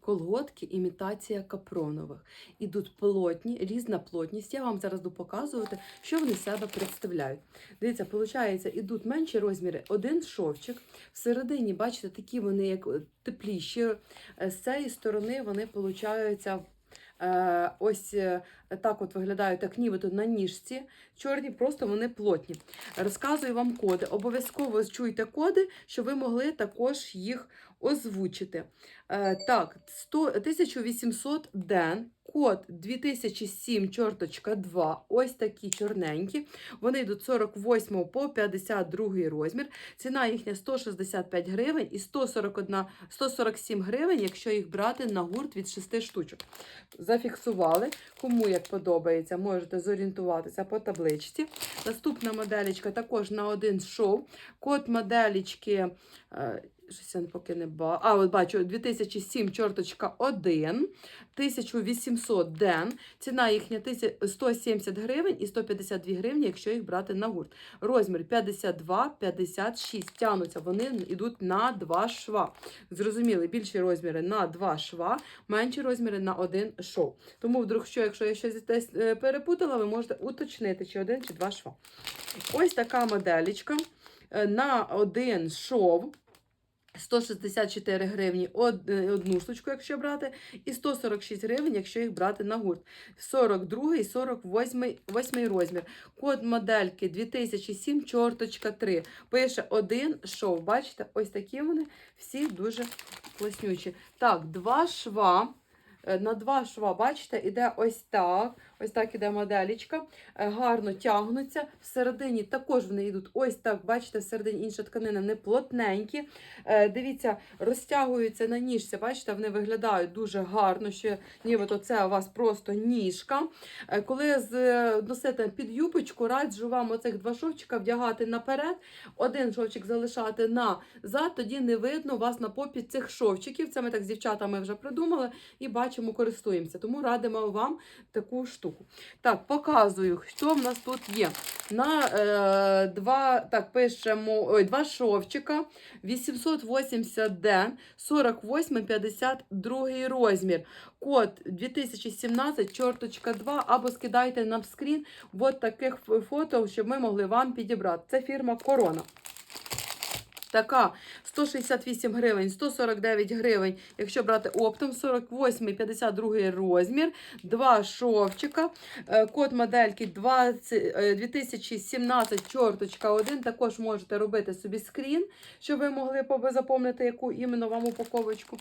колготки імітація капронових. Ідуть плотні, різна плотність. Я вам зараз буду показувати, що вони себе представляють. Дивіться, виходить, ідуть менші розміри, один шовчик. Всередині, бачите, такі вони як тепліші. Е, З цієї сторони вони получаються. Е, Ось е, так от виглядають, так нібито на ніжці. Чорні, просто вони плотні. Розказую вам коди. Обов'язково чуйте коди, щоб ви могли також їх озвучити. Е, так, 100, 1800 ден, код 2007 чорточка 2, ось такі чорненькі. Вони йдуть 48 по 52 розмір. Ціна їхня 165 гривень і 141, 147 гривень, якщо їх брати на гурт від 6 штучок. Зафіксували. Кому як подобається, можете зорієнтуватися по табличці. Наступна моделечка також на один шов. Код моделечки. Щось я поки не бачу. А, от бачу, 2007 чорточка 1, 1800 ден. Ціна їхня 170 гривень і 152 гривні, якщо їх брати на гурт. Розмір 52-56. Тянуться, вони йдуть на два шва. Зрозуміли, більші розміри на два шва, менші розміри на один шов. Тому, вдруг, що, якщо я щось десь е, перепутала, ви можете уточнити, чи один, чи два шва. Ось така моделечка е, на один шов. 164 гривні е, одну штучку, якщо брати, і 146 гривень, якщо їх брати на гурт. 42 і 48 8 розмір. Код модельки 2007, чорточка 3. Пише один шов. Бачите, ось такі вони всі дуже класнючі. Так, два шва. Е, На два шва, бачите, іде ось так. Ось так іде моделічка. Е, Гарно тягнуться. Всередині також вони йдуть ось так. Бачите, всередині інша тканина не плотненькі. Е, Дивіться, розтягуються на ніжці. Бачите, вони виглядають дуже гарно. Що нібито це у вас просто ніжка. Коли носите під юбочку, раджу вам оцих два шовчика вдягати наперед, один шовчик залишати назад, тоді не видно вас на попі цих шовчиків. Це ми так з дівчатами вже придумали і бачимо, користуємося. Тому радимо вам таку штуку. Так, показую, що в нас тут є. На е, два, так, пишемо, ой, два шовчика, 880 ден, 48-52 розмір. Код 2017, чорточка 2, або скидайте нам скрін от таких фото, щоб ми могли вам підібрати. Це фірма Корона. Така 168 гривень, 149 гривень, якщо брати оптом, 48 і 52 розмір, два шовчика, Е, код модельки 20, е, 2017 чорточка 1, також можете робити собі скрін, щоб ви могли запам'ятати, яку іменно вам упаковочку.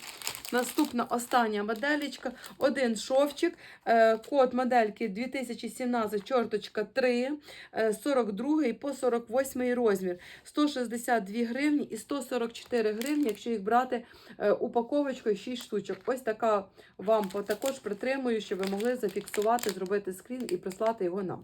Наступна остання моделечка, один шовчик, е, код модельки 2017 чорточка 3, е, 42 по 48 розмір, 162 гривні і 144 гривні, якщо їх брати е, упаковочкою 6 штучок. Ось така вам також притримую, щоб ви могли зафіксувати, зробити скрін і прислати його нам.